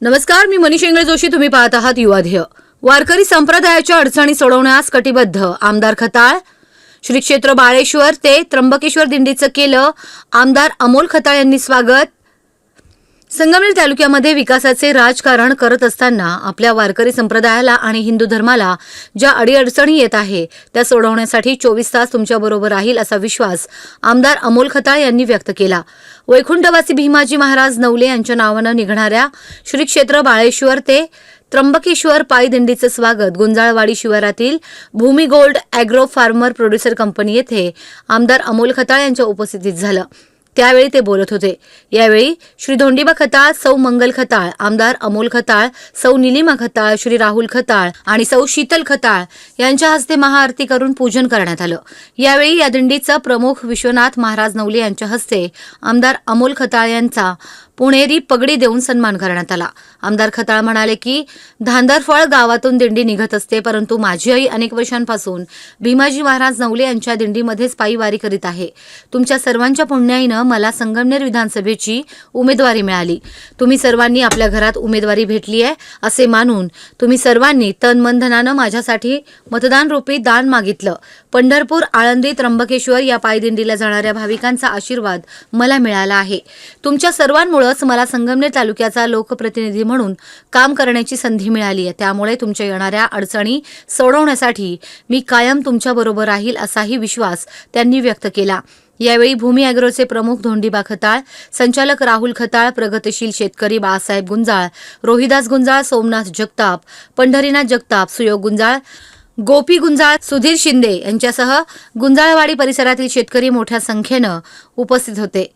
नमस्कार मी मनीष इंगळे जोशी. तुम्ही पाहत आहात युवाध्येय वारकरी संप्रदायाच्या अडचणी सोडवण्यास कटिबद्ध. आमदार खताळ श्री क्षेत्र बाळेश्वर ते त्र्यंबकेश्वर दिंडीचं केलं. आमदार अमोल खताळ यांनी स्वागत. संगमनेर तालुक्यामध्ये विकासाचे राजकारण करत असताना आपल्या वारकरी संप्रदायाला आणि हिंदू धर्माला ज्या अडीअडचणी येत आहे त्या सोडवण्यासाठी चोवीस तास तुमच्याबरोबर राहील असा विश्वास आमदार अमोल खताळ यांनी व्यक्त केला. वैकुंठवासी भीमाजी महाराज नवले यांच्या नावानं निघणाऱ्या श्री क्षेत्र बाळेश्वर ते त्र्यंबकेश्वर पायदिंडीचं स्वागत गुंजाळवाडी शिवारातील Bhumi gold agro farmer producer company येथे आमदार अमोल खताळ यांच्या उपस्थितीत झालं. त्यावेळी ते बोलत होते. यावेळी श्री धोंडीबा खताळ सौ मंगल खताळ आमदार अमोल खताळ सौ निलिमा खताळ श्री राहुल खताळ आणि सौ शीतल खताळ यांच्या हस्ते महाआरती करून पूजन करण्यात आलं. यावेळी या दिंडीचा प्रमुख विश्वनाथ महाराज नवले यांच्या हस्ते आमदार अमोल खताळ यांचा पुणेरी पगडी देऊन सन्मान करण्यात आला. आमदार खताळ म्हणाले की धांदरफळ गावातून दिंडी निघत असते परंतु माझी आई अनेक वर्षांपासून भीमाजी महाराज नवले यांच्या दिंडीमध्येच पायी वारी करीत आहे. तुमच्या सर्वांच्या पुण्याईनं मला संगमनेर विधानसभेची उमेदवारी मिळाली. तुम्ही सर्वांनी आपल्या घरात उमेदवारी भेटली आहे असे मानून तुम्ही सर्वांनी तन माझ्यासाठी मतदान रूपी दान मागितलं. पंढरपूर आळंदी त्र्यंबकेश्वर या पायदिंडीला जाणाऱ्या भाविकांचा आशीर्वाद मला मिळाला आहे. तुमच्या सर्वांमुळेच मला संगमनेर तालुक्याचा लोकप्रतिनिधी म्हणून काम करण्याची संधी मिळाली आहे. त्यामुळे तुमच्या येणाऱ्या अडचणी सोडवण्यासाठी मी कायम तुमच्याबरोबर राहील असाही विश्वास त्यांनी व्यक्त केला. यावेळी भूमी अॅग्रोचे प्रमुख धोंडीबा खताळ संचालक राहुल खताळ प्रगतिशील शेतकरी बाळासाहेब गुंजाळ रोहिदास गुंजाळ सोमनाथ जगताप पंढरीनाथ जगताप सुयोग गुंजाळ गोपी गुंजाळ सुधीर शिंदे यांच्यासह गुंजाळवाडी परिसरातील शेतकरी मोठ्या संख्येनं उपस्थित होते.